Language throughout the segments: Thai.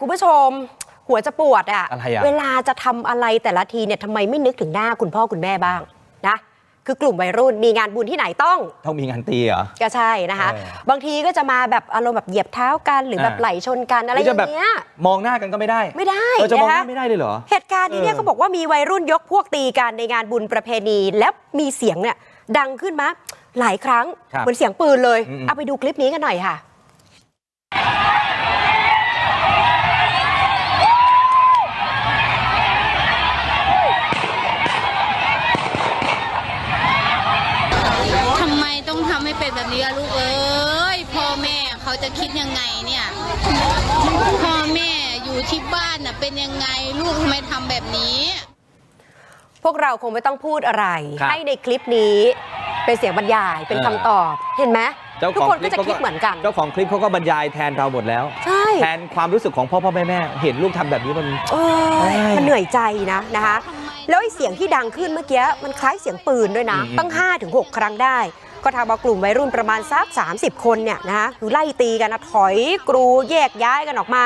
คุณผู้ชมหัวจะปวดอะอะไรอะ เวลาจะทำอะไรแต่ละทีเนี่ยทำไมไม่นึกถึงหน้าคุณพ่อคุณแม่บ้างนะคือกลุ่มวัยรุ่นมีงานบุญที่ไหนต้องต้องมีงานตีเหรอ ก็ใช่นะคะ เออบางทีก็จะมาแบบอารมณ์แบบเหยียบเท้ากันหรือแบบอ่า ไหลชนกันอะไรอจะย่างแบบเงี้ยมองหน้ากันก็ไม่ได้ไม่ได้เออจะมองหนะน้าคะไม่ได้เลยเหรอ เหตุการณ์นี้เนี่ยเออ เขาบอกว่ามีวัยรุ่นยกพวกตีกันในงานบุญประเพณี แล้วมีเสียงเนี่ยดังขึ้นมาหลายครั้งครับเหมือนเสียงปืนเลยอืมๆเอาไปดูคลิปนี้กันหน่อยค่ะ ทำไมต้องทำให้ เป็นแบบนี้อะลูกเอ้ยพ่อแม่เขาจะคิดยังไงเนี่ย พ่อแม่อยู่ที่บ้านน่ะเป็นยังไงลูกทำไมทำแบบนี้ พวกเราคงไม่ต้องพูดอะไร ครับให้ในคลิปนี้เป็นเสียงบรรยายเป็นเออ คำตอบ เห็นไหมเจ้าทุขกองคนคลิก็ปจะเขาคิดเหมือนกัน เจ้าของคลิปเขาก็บรรยายแทนเราหมดแล้ว ใช่แทนความรู้สึกของพ่อพ่อแม่แม่เห็นลูกทำแบบนี้มัน เออใช่มันเหนื่อยใจนะนะคะ แล้วไอ้เสียงที่ดังขึ้นเมื่อกี้มันคล้ายเสียงปืนด้วยนะ อืม ตั้ง5-6ครั้งได้ ก็ทำเอากลุ่มวัยรุ่นประมาณสัก 30 คนเนี่ยนะคะคือไล่ตีกันนะถอยกรูแยกย้ายกันออกมา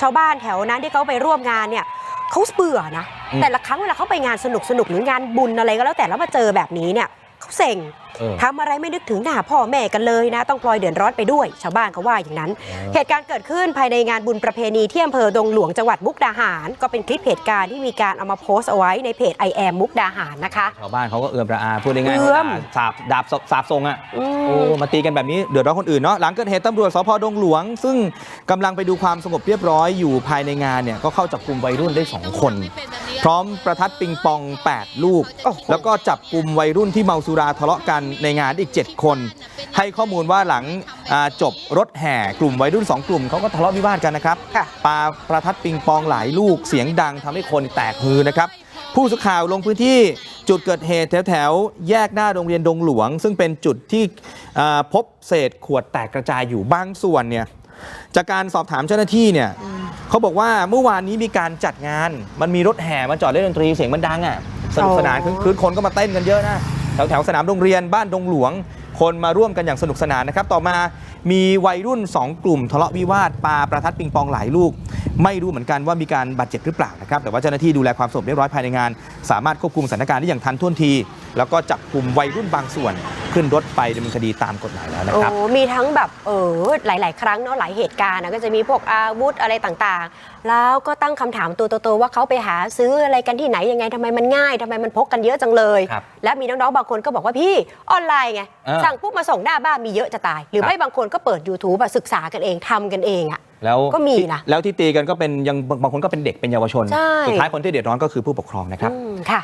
ชาวบ้านแถวนั้นที่เขาไปร่วมงานเนี่ยเขาเบื่อนะอืมแต่ละครั้งเวลาเขาไปงานสนุกสนุกๆหรืองานบุญอะไรก็แล้วแต่แล้วมาเจอแบบนี้เนี่ย เขาเซ็งเออทำอะไรไม่นึกถึงหน้าพ่อแม่กันเลยนะ ต้องพลอยเดือดร้อนไปด้วย ชาวบ้านเขาว่าอย่างนั้น เหตุการณ์เกิดขึ้นภายในงานบุญประเพณีที่อำเภอดงหลวงจังหวัดมุกดาหาร ก็เป็นคลิปเหตุการณ์ที่มีการเอามาโพสต์เอาไว้ในเพจ I am มุกดาหารนะคะชาวบ้านเขาก็เอื้อมระอาพูดง่ายๆเอื้อว่ามสาบดาบสาบทรงอะอืมโอ้มาตีกันแบบนี้เดือดร้อนคนอื่นเนาะหลังเกิดเหตุตำรวจสพดงหลวง ซึ่งกำลังไปดูความสงบเรียบร้อยอยู่ภายในงานเนี่ยก็เข้าจับกลุ่มวัยรุ่นได้ 2 คน พร้อมประทัดปิงปอง 8 ลูกโอ้โหแล้วก็จับกลุ่มวัยรุ่นที่เมาสุราทะเลาะกันในงานอีก 7 คน ให้ข้อมูลว่าหลังอ่าจบรถแห่กลุ่มวัยรุ่น 2 กลุ่มเขาก็ทะเลาะวิวาทกันนะครับค่ะปาประทัดปิงปองหลายลูกเสียงดังทำให้คนแตกฮือนะครับผู้สื่อข่าวลงพื้นที่จุดเกิดเหตุแถวๆแยกหน้าโรงเรียนดงหลวง ซึ่งเป็นจุดที่อ่าพบเศษขวดแตกกระจายอยู่บางส่วนเนี่ย จากการสอบถามเจ้าหน้าที่เนี่ยเขาบอกว่าเมื่อวานนี้มีการจัดงาน มันมีรถแห่มาจอดเล่นดนตรีเสียงมันดังอะสนุกสนานอ๋อคือคนก็มาเต้นกันเยอะนะแถวแถวๆสนามโรงเรียนบ้านดงหลวง คนมาร่วมกันอย่างสนุกสนานนะครับ ต่อมามีวัยรุ่น 2 กลุ่มทะเลาะวิวาทปาประทัดปิงปองหลายลูก ไม่รู้เหมือนกันว่ามีการบาดเจ็บหรือเปล่านะครับ แต่ว่าเจ้าหน้าที่ดูแลความสงบเรียบร้อยภายในงาน สามารถควบคุมสถานการณ์ได้อย่างทันท่วงที แล้วก็จับกลุ่มวัยรุ่นบางส่วน ขึ้นรถไปดำเนินคดีตามกฎหมายแล้วนะโอ้ครับ มีทั้งแบบเออหลาย ๆ ครั้งเนาะหลายเหตุการณ์นะก็จะมีพวกอาวุธอะไรต่างๆ แล้วก็ตั้งคำถามตัวโตๆว่าเขาไปหาซื้ออะไรกันที่ไหนยังไงทำไมมันง่ายทำไมมันพกกันเยอะจังเลย ครับและมีน้องๆบางคนก็บอกว่าพี่ออนไลน์ไงเออสั่งปุ๊บมาส่งหน้าบ้านมีเยอะจะตาย หรือครับ ไม่บางคนก็เปิด YouTube แบบศึกษากันเองทำกันเองอะ แล้วก็มีนะแล้วที่ตีกันก็เป็นยังบางคนก็เป็นเด็กเป็นเยาวชน ใช่ สุดท้ายคนที่เดือดร้อนก็คือผู้ปกครองนะครับ อืมค่ะ